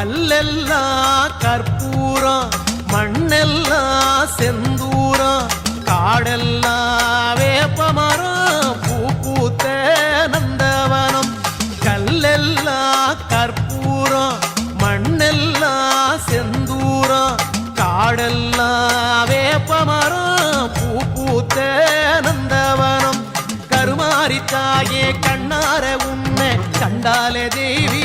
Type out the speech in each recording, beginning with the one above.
கல்லெல்லாம் கற்பூரம் மண்ணெல்லாம் செந்தூரம் காடெல்லாம் வேப்பமரம் பூ பூத்த நந்தவனம். கல்லெல்லாம் கற்பூரம் மண்ணெல்லாம் செந்தூரம் காடெல்லாம் வேப்பமரம் பூ பூத்த நந்தவனம். கருமாரி தாயே கண்ணார உன்னை கண்டாலே தேவி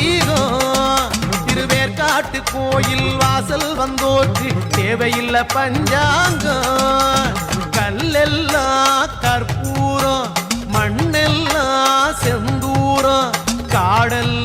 காட்டு கோயில் வாசல் வந்தோற்று தேவையில்லை பஞ்சாங்கம். கல்லெல்லாம் கற்பூரம் மண்ணெல்லாம் செந்தூரம். காடெல்லாம்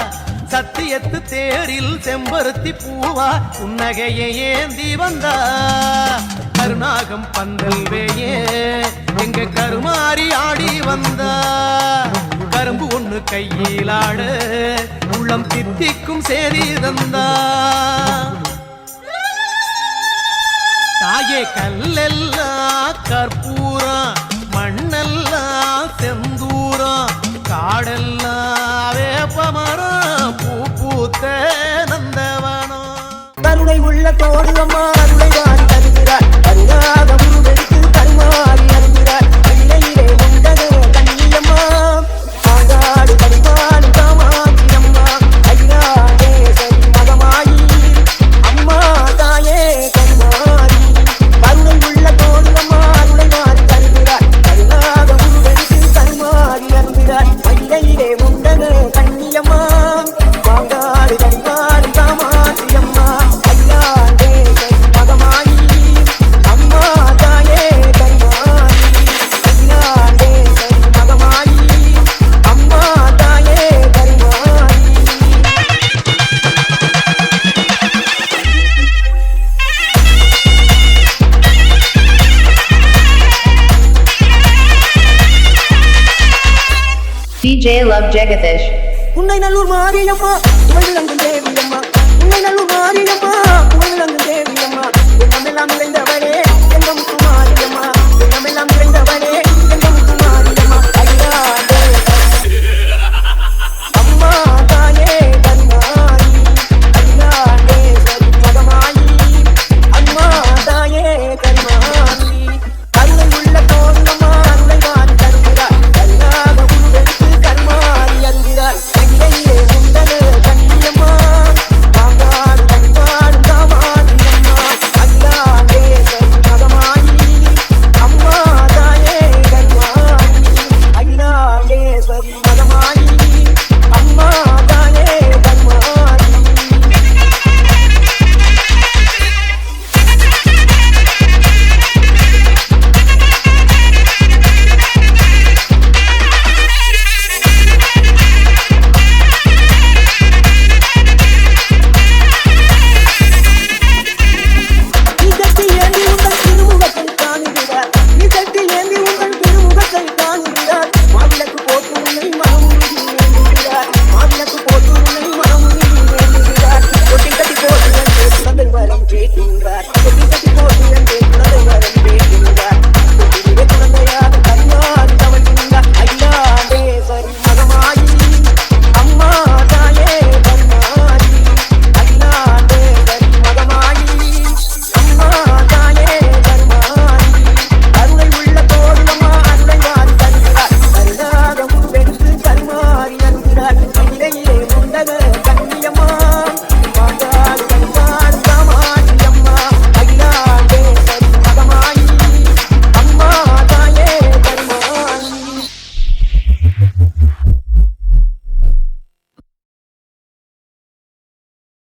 சத்தியத்து தேரில் செம்பருத்தி பூவா புன்னகையை ஏந்தி வந்தா. கருணாகம் பந்தல் வேயே எங்க கருமாறி ஆடி வந்தா. கரும்பு ஒண்ணு கையில் ஆடு உள்ளம் தித்திக்கும் சேரி தந்தா. தாயே கல்லெல்லாம் கற்பூரம் கருணை உள்ள தோடு அம்மா அருளை DJ Love Jagadish உன்னை நல்லூர் மாறியம்மா புகழ்ந்து தேவியம்மா உன்னை நல்லூர் மாறியம்மா புகழ்ந்து தேவி